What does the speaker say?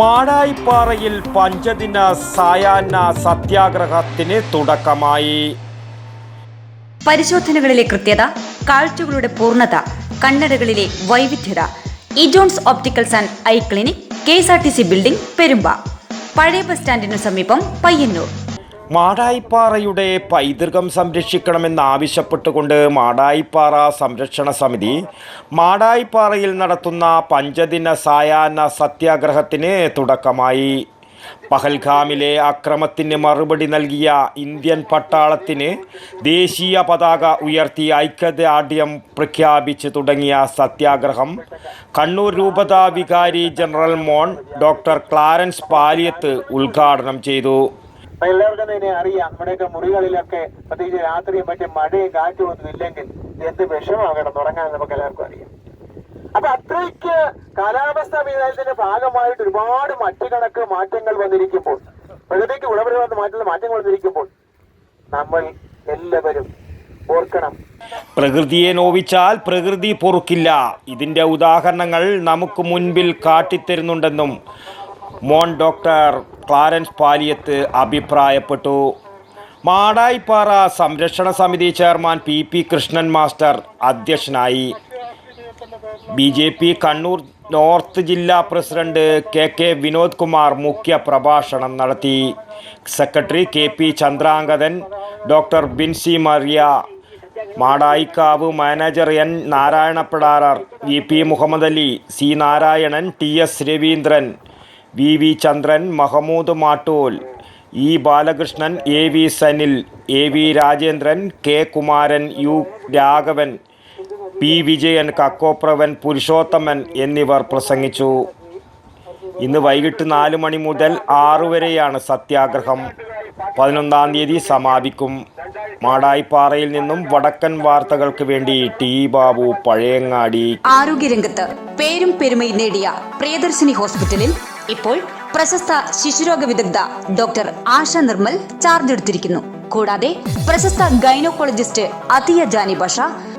മാടായിപ്പാറയിൽ പഞ്ചദിന സായാഹ്ന സത്യാഗ്രഹത്തിന് തുടക്കമായി. പരിശോധനകളിലെ കൃത്യത കാഴ്ചകളുടെ പൂർണത കണ്ണടകളിലെ വൈവിധ്യത Ejones opticals and eye clinic K S R T C building Perumba. പഴയ ബസ് സ്റ്റാൻഡിനു സമീപം പയ്യന്നൂർ. മാടായിപ്പാറയുടെ പൈതൃകം സംരക്ഷിക്കണമെന്നാവശ്യപ്പെട്ടുകൊണ്ട് മാടായിപ്പാറ സംരക്ഷണ സമിതി മാടായിപ്പാറയിൽ നടത്തുന്ന പഞ്ചദിന സായാഹ്ന സത്യാഗ്രഹത്തിന് തുടക്കമായി. പഹൽഗാമിലെ അക്രമത്തിന് മറുപടി നൽകിയ ഇന്ത്യൻ പട്ടാളത്തിന് ദേശീയ പതാക ഉയർത്തി ഐക്യദാർഢ്യം പ്രഖ്യാപിച്ചു തുടങ്ങിയ സത്യാഗ്രഹം കണ്ണൂർ രൂപതാ വികാരി general Mon doctor Clarence Paliyath ഉദ്ഘാടനം ചെയ്തു. എല്ലാവർക്കും തന്നെ അറിയാം നമ്മുടെയൊക്കെ മുറികളിലൊക്കെ പ്രത്യേകിച്ച് രാത്രിയും മറ്റും മഴയും കാറ്റും ഒന്നും ഇല്ലെങ്കിൽ എന്ത് വിഷമാകണം തുടങ്ങാൻ നമുക്ക് എല്ലാവർക്കും അറിയാം. അപ്പൊ അത്രയ്ക്ക് കാലാവസ്ഥാ വ്യതിയാനത്തിന്റെ ഭാഗമായിട്ട് ഒരുപാട് മറ്റുകണക്ക് മാറ്റങ്ങൾ വന്നിരിക്കുമ്പോൾ പ്രകൃതിക്ക് ഗുണപരമായ മാറ്റുന്ന മാറ്റങ്ങൾ വന്നിരിക്കുമ്പോൾ നമ്മൾ എല്ലാവരും ഓർക്കണം. പ്രകൃതിയെ നോവിച്ചാൽ പ്രകൃതി പൊറുക്കില്ല. ഇതിന്റെ ഉദാഹരണങ്ങൾ നമുക്ക് മുൻപിൽ കാട്ടിത്തരുന്നുണ്ടെന്നും മോൺ ഡോക്ടർ ക്ലാരൻസ് പാലിയത്ത് അഭിപ്രായപ്പെട്ടു. മാടായിപ്പാറ സംരക്ഷണ സമിതി chairman P P Krishnan master അധ്യക്ഷനായി. B J P Kannur north ജില്ലാ president K K Vinod Kumar മുഖ്യ പ്രഭാഷണം നടത്തി. Secretary K P Chandrangathan doctor Binsy Mariya Madayikkavu manager N Narayanapidarar V P Muhammad Ali C Narayanan T S Raveendran V V Chandran Mahmood Mattool E Balakrishnan A V Sanil A V Rajendran K Kumaran U Raghavan P Vijayan Kakkopravan Purushothaman എന്നിവർ പ്രസംഗിച്ചു. ഇന്ന് വൈകിട്ട് നാല് മണി മുതൽ ആറു വരെയാണ് സത്യാഗ്രഹം. പതിനൊന്നാം തീയതി സമാപിക്കും. മാടായിപ്പാറയിൽ നിന്നും വടക്കൻ വാർത്തകൾക്ക് വേണ്ടി ടി ബാബു പഴയങ്ങാടി ആരോഗ്യരംഗത്ത് പേരും പെരുമയും നേടിയ പ്രിയദർശിനി ഹോസ്പിറ്റലിൽ ഇപ്പോൾ പ്രശസ്ത ശിശുരോഗ വിദഗ്ധ ഡോക്ടർ ആശ നിർമ്മൽ ചാർജ് എടുത്തിരിക്കുന്നു. കൂടാതെ പ്രശസ്ത ഗൈനോക്കോളജിസ്റ്റ് അതിയ ജാനി ബഷ